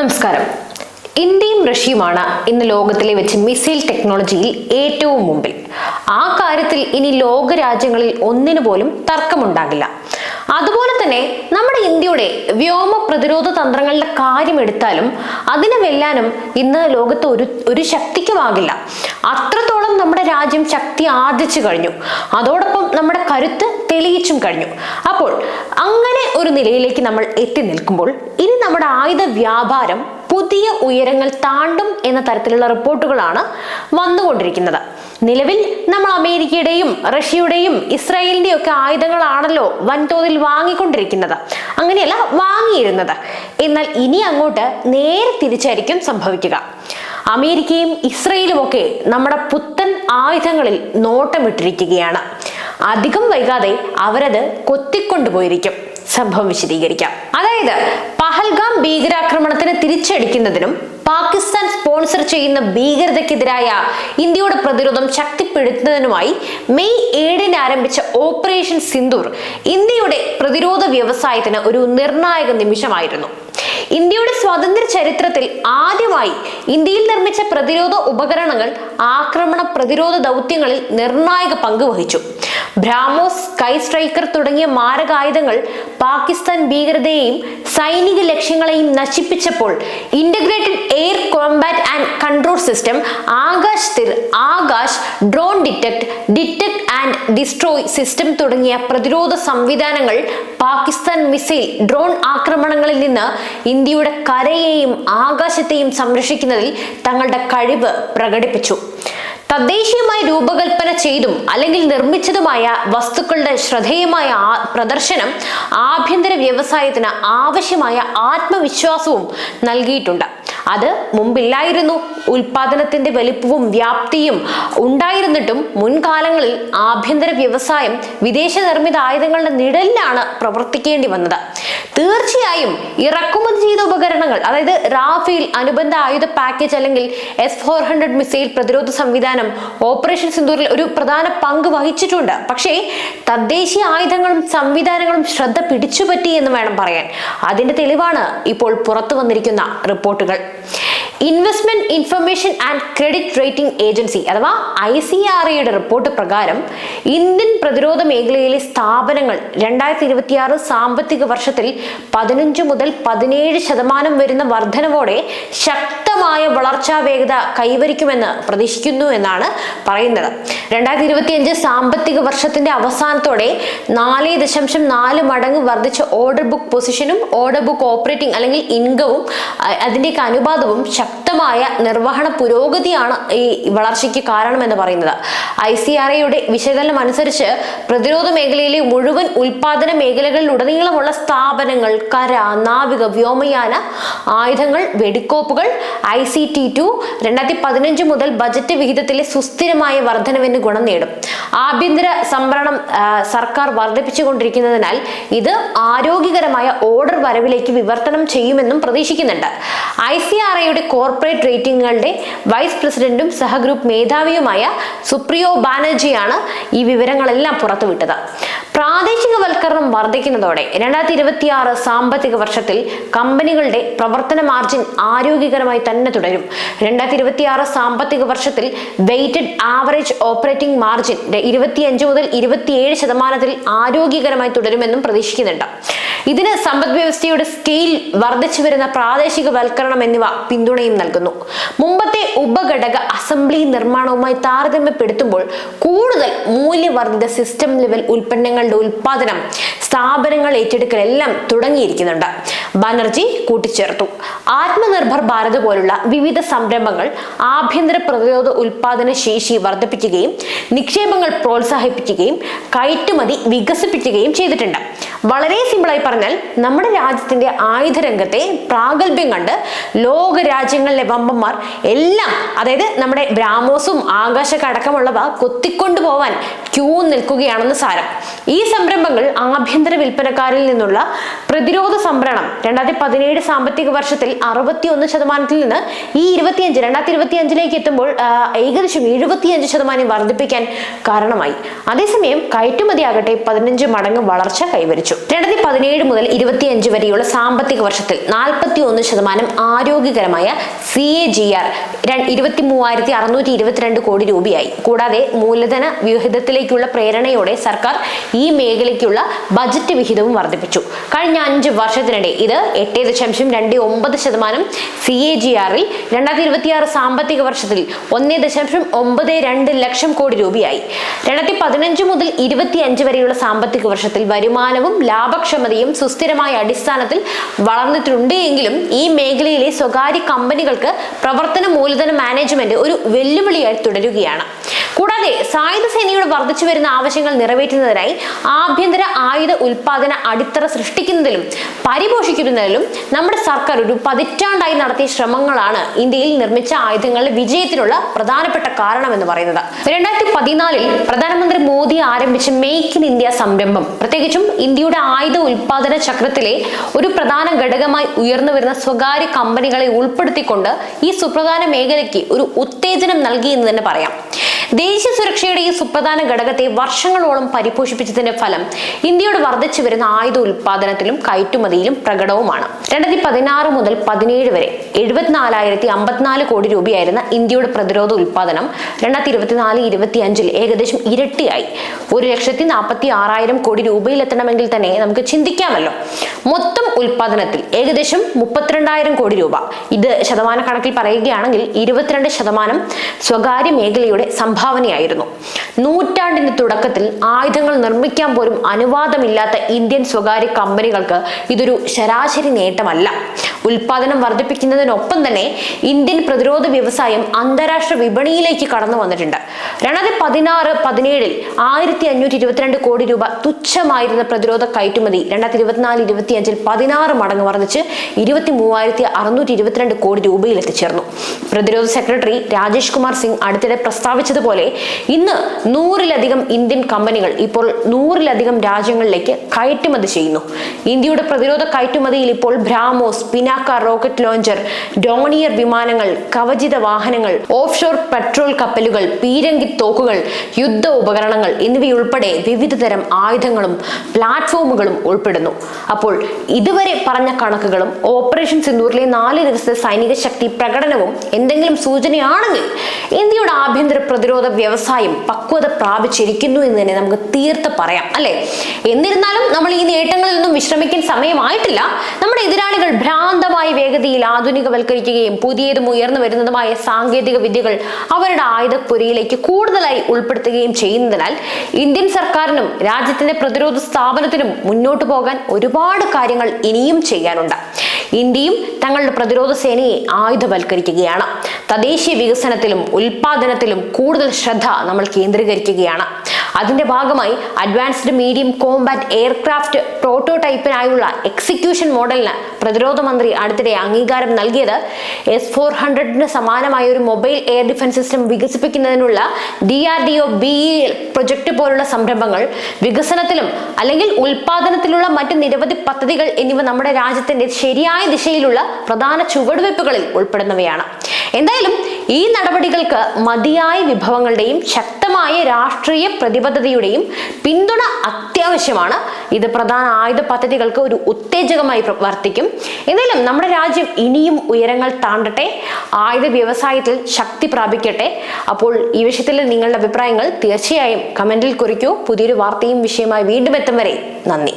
നമസ്കാരം. ഇന്ത്യയും റഷ്യയുമാണ് ഇന്ന് ലോകത്തിലെ വെച്ച് മിസൈൽ ടെക്നോളജിയിൽ ഏറ്റവും മുമ്പിൽ. ആ കാര്യത്തിൽ ഇനി ലോക രാജ്യങ്ങളിൽ ഒന്നിനു പോലും തർക്കമുണ്ടാകില്ല. അതുപോലെ തന്നെ നമ്മുടെ ഇന്ത്യയുടെ വ്യോമ പ്രതിരോധ തന്ത്രങ്ങളുടെ കാര്യം എടുത്താലും അതിനെ വെല്ലാനും ഇന്ന് ലോകത്ത് ഒരു ഒരു ശക്തിക്കുമാകില്ല. അത്രത്തോളം നമ്മുടെ രാജ്യം ശക്തി ആർജിച്ചു കഴിഞ്ഞു. അതോടൊപ്പം നമ്മുടെ കരുത്ത് തെളിയിച്ചും കഴിഞ്ഞു. അപ്പോൾ അങ്ങനെ ഒരു നിലയിലേക്ക് നമ്മൾ എത്തി നിൽക്കുമ്പോൾ ഇനി നമ്മുടെ ആയുധ വ്യാപാരം പുതിയ ഉയരങ്ങൾ താണ്ടും എന്ന തരത്തിലുള്ള റിപ്പോർട്ടുകളാണ് വന്നുകൊണ്ടിരിക്കുന്നത്. നിലവിൽ നമ്മൾ അമേരിക്കയുടെയും റഷ്യയുടെയും ഇസ്രായേലിന്റെയും ഒക്കെ ആയുധങ്ങളാണല്ലോ വൻതോതിൽ വാങ്ങിക്കൊണ്ടിരിക്കുന്നത്. അങ്ങനെയല്ല വാങ്ങിയിരുന്നത്. എന്നാൽ ഇനി അങ്ങോട്ട് നേരെ തിരിച്ചായിരിക്കും സംഭവിക്കുക. അമേരിക്കയും ഇസ്രയേലും ഒക്കെ നമ്മുടെ പുത്തൻ ആയുധങ്ങളിൽ നോട്ടമിട്ടിരിക്കുകയാണ്. അധികം വൈകാതെ അവരത് കൊത്തിക്കൊണ്ടുപോയിരിക്കും. സംഭവം വിശദീകരിക്കാം അതായത് പഹൽഗാം ഭീകരാക്രമണത്തിന് തിരിച്ചടിക്കുന്നതിനും പാകിസ്ഥാൻ സ്പോൺസർ ചെയ്യുന്ന ഭീകരതയ്ക്കെതിരായ ഇന്ത്യയുടെ പ്രതിരോധം ശക്തിപ്പെടുത്തുന്നതിനുമായി മെയ് ഏഴിന് ആരംഭിച്ച ഓപ്പറേഷൻ സിന്ദൂർ ഇന്ത്യയുടെ പ്രതിരോധ വ്യവസായത്തിന് ഒരു നിർണായക നിമിഷമായിരുന്നു. ഇന്ത്യയുടെ സ്വാതന്ത്ര്യ ചരിത്രത്തിൽ ആദ്യമായി ഇന്ത്യയിൽ നിർമ്മിച്ച പ്രതിരോധ ഉപകരണങ്ങൾ ആക്രമണ പ്രതിരോധ ദൗത്യങ്ങളിൽ നിർണായക പങ്ക് വഹിച്ചു. ബ്രാമോസ് സ്കൈ സ്ട്രൈക്കർ തുടങ്ങിയ മാരകായുധങ്ങൾ പാകിസ്ഥാൻ ഭീകരതയെയും സൈനിക ലക്ഷ്യങ്ങളെയും നശിപ്പിച്ചപ്പോൾ integrated air combat and control system Akashteer Akash drone detect detect and destroy system തുടങ്ങിയ പ്രതിരോധ സംവിധാനങ്ങൾ പാകിസ്ഥാൻ മിസൈൽ ഡ്രോൺ ആക്രമണങ്ങളിൽ നിന്ന് ഇന്ത്യയുടെ കരയെയും ആകാശത്തെയും സംരക്ഷിക്കുന്നതിൽ തങ്ങളുടെ കഴിവ് പ്രകടിപ്പിച്ചു. തദ്ദേശീയമായി രൂപകൽപ്പന ചെയ്തും അല്ലെങ്കിൽ നിർമ്മിച്ചതുമായ വസ്തുക്കളുടെ ശ്രദ്ധേയമായ പ്രദർശനം ആഭ്യന്തര വ്യവസായത്തിന് ആവശ്യമായ ആത്മവിശ്വാസവും നൽകിയിട്ടുണ്ട്. അത് മുമ്പില്ലായിരുന്നു. ഉൽപാദനത്തിന്റെ വലിപ്പവും വ്യാപ്തിയും ഉണ്ടായിരുന്നിട്ടും മുൻകാലങ്ങളിൽ ആഭ്യന്തര വ്യവസായം വിദേശ നിർമ്മിത ആയുധങ്ങളുടെ നിഴലിലാണ് പ്രവർത്തിക്കേണ്ടി വന്നത്. തീർച്ചയായും ഇറക്കുമതി ചെയ്ത ഉപകരണങ്ങൾ അതായത് റാഫേൽ അനുബന്ധ ആയുധ പാക്കേജ് അല്ലെങ്കിൽ എസ് ഫോർ ഹൺഡ്രഡ് മിസൈൽ പ്രതിരോധ സംവിധാനം ഓപ്പറേഷൻ സിന്ദൂരിൽ ഒരു പ്രധാന പങ്ക് വഹിച്ചിട്ടുണ്ട്. പക്ഷേ തദ്ദേശീയ ആയുധങ്ങളും സംവിധാനങ്ങളും ശ്രദ്ധ പിടിച്ചുപറ്റി എന്ന് വേണം പറയാൻ. അതിന്റെ തെളിവാണ് ഇപ്പോൾ പുറത്തു വന്നിരിക്കുന്ന റിപ്പോർട്ടുകൾ. Investment information and credit rating agency അഥവാ ഐ സി ആർ ഐയുടെ റിപ്പോർട്ട് പ്രകാരം ഇന്ത്യൻ പ്രതിരോധ മേഖലയിലെ സ്ഥാപനങ്ങൾ രണ്ടായിരത്തി ഇരുപത്തിയാറ് സാമ്പത്തിക വർഷത്തിൽ പതിനഞ്ച് മുതൽ പതിനേഴ് ശതമാനം വരുന്ന വർധനവോടെ ശക്തമായ വളർച്ചാ വേഗത കൈവരിക്കുമെന്ന് പ്രതീക്ഷിക്കുന്നു എന്നാണ് പറയുന്നത്. രണ്ടായിരത്തി ഇരുപത്തിയഞ്ച് സാമ്പത്തിക വർഷത്തിന്റെ അവസാനത്തോടെ നാല് ദശാംശം നാല് മടങ്ങ് വർദ്ധിച്ച ഓർഡർ ബുക്ക് പൊസിഷനും ഓർഡർ ബുക്ക് ഓപ്പറേറ്റിംഗ് അല്ലെങ്കിൽ ഇൻകവും അതിന്റെയൊക്കെ അനുപാതവും അനുപാതവും ശക്തമായ നിർവഹണ പുരോഗതിയാണ് ഈ വളർച്ചയ്ക്ക് കാരണമെന്ന് പറയുന്നത്. ഐ സി ആർ ഐയുടെ വിശകലനം അനുസരിച്ച് പ്രതിരോധ മേഖലയിലെ മുഴുവൻ ഉൽപാദന മേഖലകളിലുടനീളമുള്ള സ്ഥാപനങ്ങൾ കര നാവിക വ്യോമയാന ആയുധങ്ങൾ വെടിക്കോപ്പുകൾ ഐ സി ടി ടു രണ്ടായിരത്തി പതിനഞ്ച് മുതൽ ബജറ്റ് വിഹിതത്തിലെ സുസ്ഥിരമായ വർധനവിന് ഗുണം നേടും. ആഭ്യന്തര സംഭരണം സർക്കാർ വർദ്ധിപ്പിച്ചുകൊണ്ടിരിക്കുന്നതിനാൽ ഇത് ആരോഗ്യകരമായ ഓർഡർ വരവിലേക്ക് വിവർത്തനം ചെയ്യുമെന്നും പ്രതീക്ഷിക്കുന്നുണ്ട്. ഐ സി ആർ ഐയുടെ കോർപ്പറേറ്റ് റേറ്റിംഗുകളുടെ വൈസ് പ്രസിഡന്റും സഹഗ്രൂപ്പ് മേധാവിയുമായ സുപ്രിയോ ബാനർജിയാണ് ഈ വിവരങ്ങളെല്ലാം പുറത്തുവിട്ടത്. പ്രാദേശികവൽക്കരണം വർദ്ധിക്കുന്നതോടെ രണ്ടായിരത്തി ഇരുപത്തിയാറ് സാമ്പത്തിക വർഷത്തിൽ കമ്പനികളുടെ പ്രവർത്തന മാർജിൻ ആരോഗ്യകരമായി തന്നെ തുടരും. രണ്ടായിരത്തി ഇരുപത്തിയാറ് സാമ്പത്തിക വർഷത്തിൽ വെയ്റ്റഡ് ആവറേജ് ഓപ്പറേറ്റിംഗ് മാർജിൻ ഇരുപത്തിയഞ്ച് മുതൽ ഇരുപത്തിയേഴ് ശതമാനത്തിൽ ആരോഗ്യകരമായി തുടരുമെന്നും പ്രതീക്ഷിക്കുന്നുണ്ട്. ഇതിന് സമ്പദ് വ്യവസ്ഥയുടെ സ്കെയിൽ വർദ്ധിച്ചു വരുന്ന പ്രാദേശിക വൽക്കരണം എന്നിവ പിന്തുണയും നൽകുന്നു. മുമ്പത്തെ ഉപഘടക അസംബ്ലി നിർമ്മാണവുമായി താരതമ്യപ്പെടുത്തുമ്പോൾ കൂടുതൽ മൂല്യവർദ്ധിത സിസ്റ്റം ലെവൽ ഉൽപ്പന്നങ്ങളുടെ ഉൽപാദനം സ്ഥാപനങ്ങൾ ഏറ്റെടുക്കൽ എല്ലാം തുടങ്ങിയിരിക്കുന്നുണ്ട്. ബാനർജി കൂട്ടിച്ചേർത്തു. ആത്മനിർഭർ ഭാരത് പോലുള്ള വിവിധ സംരംഭങ്ങൾ ആഭ്യന്തര പ്രതിരോധ ഉൽപാദന ശേഷി വർദ്ധിപ്പിക്കുകയും നിക്ഷേപങ്ങൾ പ്രോത്സാഹിപ്പിക്കുകയും കയറ്റുമതി വികസിപ്പിക്കുകയും ചെയ്തിട്ടുണ്ട്. വളരെ സിമ്പിളായി പറഞ്ഞാൽ നമ്മുടെ രാജ്യത്തിന്റെ ആയുധ രംഗത്തെ പ്രാഗൽഭ്യം കണ്ട് ലോക രാജ്യങ്ങളിലെ വമ്പന്മാർ എല്ലാം അതായത് നമ്മുടെ ബ്രാമോസും ആകാശ അടക്കമുള്ളവ കൊത്തിക്കൊണ്ടു പോവാൻ ക്യൂ നിൽക്കുകയാണെന്ന് സാരം. ഈ സംരംഭങ്ങൾ ആഭ്യന്തര വിൽപ്പനക്കാരിൽ നിന്നുള്ള പ്രതിരോധ സംഭരണം രണ്ടായിരത്തി പതിനേഴ് സാമ്പത്തിക വർഷത്തിൽ അറുപത്തിയൊന്ന് ശതമാനത്തിൽ നിന്ന് ഈ ഇരുപത്തിയഞ്ച് രണ്ടായിരത്തി ഇരുപത്തി അഞ്ചിലേക്ക് എത്തുമ്പോൾ ഏകദേശം എഴുപത്തിയഞ്ച് ശതമാനം വർദ്ധിപ്പിക്കാൻ കാരണമായി. അതേസമയം കയറ്റുമതി ആകട്ടെ പതിനഞ്ച് മടങ്ങ് വളർച്ച കൈവരിച്ചു. വർദ്ധിപ്പിച്ചു രണ്ടായിരത്തി പതിനേഴ് മുതൽ ഇരുപത്തിയഞ്ച് വരെയുള്ള സാമ്പത്തിക വർഷത്തിൽ നാൽപ്പത്തി ഒന്ന് ശതമാനം ആരോഗ്യകരമായ സി എ ജി ആർ ഇരുപത്തി മൂവായിരത്തി അറുന്നൂറ്റി ഇരുപത്തിരണ്ട് കോടി രൂപയായി. കൂടാതെ മൂലധന വിഹിതത്തിലേക്കുള്ള പ്രേരണയോടെ സർക്കാർ ഈ മേഖലയ്ക്കുള്ള ബജറ്റ് വിഹിതവും വർദ്ധിപ്പിച്ചു. കഴിഞ്ഞ അഞ്ച് വർഷത്തിനിടെ ഇത് എട്ട് ദശാംശം രണ്ട് ഒമ്പത് ശതമാനം സി എ ജി ആറിൽ രണ്ടായിരത്തി ഇരുപത്തിയാറ് സാമ്പത്തിക വർഷത്തിൽ ഒന്ന് ദശാംശം ഒമ്പത് രണ്ട് ലക്ഷം കോടി രൂപയായി. രണ്ടായിരത്തി പതിനഞ്ച് മുതൽ ഇരുപത്തി അഞ്ച് വരെയുള്ള സാമ്പത്തിക വർഷത്തിൽ വരുമാനവും ലാഭക്ഷമതയും സുസ്ഥിരമായ അടിസ്ഥാനത്തിൽ വളർന്നിട്ടുണ്ട് എങ്കിലും ഈ മേഖലയിലെ സ്വകാര്യ കമ്പനികൾക്ക് പ്രവർത്തന മൂലധന മാനേജ്മെന്റ് ഒരു വെല്ലുവിളിയായി തുടരുകയാണ്. കൂടാതെ സായുധ സേനയുടെ വർദ്ധിച്ചു വരുന്ന ആവശ്യങ്ങൾ നിറവേറ്റുന്നതിനായി ആഭ്യന്തര ആയുധ ഉൽപാദന അടിത്തറ സൃഷ്ടിക്കുന്നതിലും പരിപോഷിക്കുന്നതിലും നമ്മുടെ സർക്കാർ ഒരു പതിറ്റാണ്ടായി നടത്തിയ ശ്രമങ്ങളാണ് ഇന്ത്യയിൽ നിർമ്മിച്ച ആയുധങ്ങളുടെ വിജയത്തിനുള്ള പ്രധാനപ്പെട്ട കാരണം എന്ന് പറയുന്നത്. രണ്ടായിരത്തി പതിനാലിൽ പ്രധാനമന്ത്രി മോദി ആരംഭിച്ച മേക്ക് ഇൻ ഇന്ത്യ സംരംഭം. പ്രത്യേകിച്ചും ഇന്ത്യയുടെ ആയുധ ഉൽപാദന ചക്രത്തിലെ ഒരു പ്രധാന ഘടകമായി ഉയർന്നു വരുന്ന സ്വകാര്യ കമ്പനികളെ ഉൾപ്പെടുത്തിക്കൊണ്ട് ഈ സുപ്രധാന മേഖലയ്ക്ക് ഒരു ഉത്തേജനം നൽകി എന്ന് തന്നെ പറയാം. ദേശീയ സുരക്ഷയുടെ ഈ സുപ്രധാന ഘടകത്തെ വർഷങ്ങളോളം പരിപോഷിപ്പിച്ചതിന്റെ ഫലം ഇന്ത്യയുടെ വർദ്ധിച്ചു വരുന്ന ആയുധ ഉൽപാദനത്തിലും കയറ്റുമതിയിലും പ്രകടവുമാണ്. രണ്ടായിരത്തി പതിനാറ് മുതൽ പതിനേഴ് വരെ എഴുപത്തിനാലായിരത്തി അമ്പത്തിനാല് കോടി രൂപയായിരുന്ന ഇന്ത്യയുടെ പ്രതിരോധ ഉൽപാദനം രണ്ടായിരത്തി ഇരുപത്തിനാല് ഇരുപത്തി അഞ്ചിൽ ഏകദേശം ഇരട്ടിയായി. ഒരു ലക്ഷത്തി നാൽപ്പത്തി ആറായിരം കോടി രൂപയിലെത്തണമെങ്കിൽ തന്നെ നമുക്ക് ചിന്തിക്കാമല്ലോ. മൊത്തം ഉൽപാദനത്തിൽ ഏകദേശം മുപ്പത്തിരണ്ടായിരം കോടി രൂപ. ഇത് ശതമാന കണക്കിൽ പറയുകയാണെങ്കിൽ ഇരുപത്തിരണ്ട് ശതമാനം സ്വകാര്യ മേഖലയുടെ സംഭാവനയായിരുന്നു നൂറ്റാണ്ടിന്റെ തുടക്കത്തിൽ ആയുധങ്ങൾ നിർമ്മിക്കാൻ പോലും അനുവാദമില്ലാത്ത ഇന്ത്യൻ സ്വകാര്യ കമ്പനികൾക്ക് ഇതൊരു ശരാശരി നേട്ടമല്ല. ഉൽപാദനം വർദ്ധിപ്പിക്കുന്നതിനൊപ്പം തന്നെ ഇന്ത്യൻ പ്രതിരോധ വ്യവസായം അന്താരാഷ്ട്ര വിപണിയിലേക്ക് കടന്നു വന്നിട്ടുണ്ട്. രണ്ടായിരത്തി പതിനാറ് പതിനേഴിൽ ആയിരത്തി അഞ്ഞൂറ്റി ഇരുപത്തിരണ്ട് കോടി രൂപ തുച്ഛമായിരുന്ന പ്രതിരോധ കയറ്റുമതി രണ്ടായിരത്തി ഇരുപത്തിനാല് ഇരുപത്തി അഞ്ചിൽ പതിനാറ് മടങ്ങ് വർദ്ധിച്ച് ഇരുപത്തി മൂവായിരത്തി അറുന്നൂറ്റി ഇരുപത്തിരണ്ട് കോടി രൂപയിൽ എത്തിച്ചേർന്നു. പ്രതിരോധ സെക്രട്ടറി രാജേഷ് കുമാർ സിംഗ് അടുത്തിടെ പ്രസ്താവിച്ചതുപോലെ ഇന്ന് നൂറിലധികം ഇന്ത്യൻ കമ്പനികൾ ഇപ്പോൾ നൂറിലധികം രാജ്യങ്ങളിലേക്ക് കയറ്റുമതി ചെയ്യുന്നു. ഇന്ത്യയുടെ പ്രതിരോധ കയറ്റുമതിയിൽ ഇപ്പോൾ BrahMos Pinaka rocket launcher Dornier വിമാനങ്ങൾ കവചിത വാഹനങ്ങൾ ഓഫ് ഷോർ പെട്രോൾ കപ്പലുകൾ പീരങ്കി തോക്കുകൾ യുദ്ധ ഉപകരണങ്ങൾ എന്നിവയുൾപ്പെടെ വിവിധ തരം ആയുധങ്ങളും പ്ലാറ്റ്ഫോമുകളും ഉൾപ്പെടുന്നു. അപ്പോൾ ഇതുവരെ പറഞ്ഞ കണക്കുകളും ഓപ്പറേഷൻ സിന്ദൂറിലെ നാല് ദിവസത്തെ സൈനിക ശക്തി പ്രകടനവും എന്തെങ്കിലും സൂചനയാണെങ്കിൽ ഇന്ത്യയുടെ ആഭ്യന്തര പ്രതിരോധ വ്യവസായം പക്വത പ്രാപിച്ചിരിക്കുന്നു എന്ന് തന്നെ നമുക്ക് തീർത്ത് പറയാം അല്ലെ? എന്നിരുന്നാലും നമ്മൾ ഈ നേട്ടങ്ങളിൽ നിന്നും വിശ്രമിക്കാൻ സമയമായിട്ടില്ല. നമ്മുടെ എതിരാളികൾ ഭ്രാന്തമായ വേഗതയിൽ ആധുനികവൽക്കരിക്കുകയും പുതിയതും ഉയർന്നു വരുന്നതുമായ സാങ്കേതിക വിദ്യകൾ അവരുടെ ആയുധപ്പുരയിലേക്ക് കൂടുതലായി ഉൾപ്പെടുത്തുകയും ചെയ്യുന്നതിനാൽ ഇന്ത്യൻ സർക്കാരിനും രാജ്യത്തിന്റെ പ്രതിരോധ സ്ഥാപനത്തിനും മുന്നോട്ടു പോകാൻ ഒരുപാട് കാര്യങ്ങൾ ഇനിയും ചെയ്യാനുണ്ട്. ഇന്ത്യയും തങ്ങളുടെ പ്രതിരോധ സേനയെ ആയുധവൽക്കരിക്കുകയാണ്. തദ്ദേശീയ വികസനത്തിലും ഉൽപാദനത്തിലും കൂടുതൽ ശ്രദ്ധ നമ്മൾ കേന്ദ്രീകരിക്കുകയാണ്. അതിന്റെ ഭാഗമായി അഡ്വാൻസ്ഡ് മീഡിയം കോമ്പാറ്റ് എയർക്രാഫ്റ്റ് പ്രോട്ടോടൈപ്പിനായുള്ള എക്സിക്യൂഷൻ മോഡലിന് പ്രതിരോധ മന്ത്രി അടുത്തിടെ അംഗീകാരം നൽകിയത്. എസ് ഫോർ ഹൺഡ്രഡിന് സമാനമായ ഒരു മൊബൈൽ എയർ ഡിഫൻസ് സിസ്റ്റം വികസിപ്പിക്കുന്നതിനുള്ള D R D O B project പോലുള്ള സംരംഭങ്ങൾ വികസനത്തിലും അല്ലെങ്കിൽ ഉൽപാദനത്തിലുള്ള മറ്റ് നിരവധി പദ്ധതികൾ എന്നിവ നമ്മുടെ രാജ്യത്തിന്റെ ശരിയായ ദിശയിലുള്ള പ്രധാന ചുവടുവയ്പ്പുകളിൽ ഉൾപ്പെടുന്നവയാണ്. എന്തായാലും ഈ നടപടികൾക്ക് മതിയായ വിഭവങ്ങളുടെയും ശക്തമായ രാഷ്ട്രീയ പ്രതിബദ്ധതയുടെയും പിന്തുണ അത്യാവശ്യമാണ്. ഇത് പ്രധാന ആയുധ പദ്ധതികൾക്ക് ഒരു ഉത്തേജകമായി വർത്തിക്കും. എന്തായാലും നമ്മുടെ രാജ്യം ഇനിയും ഉയരങ്ങൾ താണ്ടട്ടെ ആയുധ വ്യവസായത്തിൽ ശക്തി പ്രാപിക്കട്ടെ. അപ്പോൾ ഈ വിഷയത്തിൽ നിങ്ങളുടെ അഭിപ്രായങ്ങൾ തീർച്ചയായും കമന്റിൽ കുറിക്കൂ. പുതിയൊരു വാർത്തയും വിഷയമായി വീണ്ടും എത്തും വരെ നന്ദി.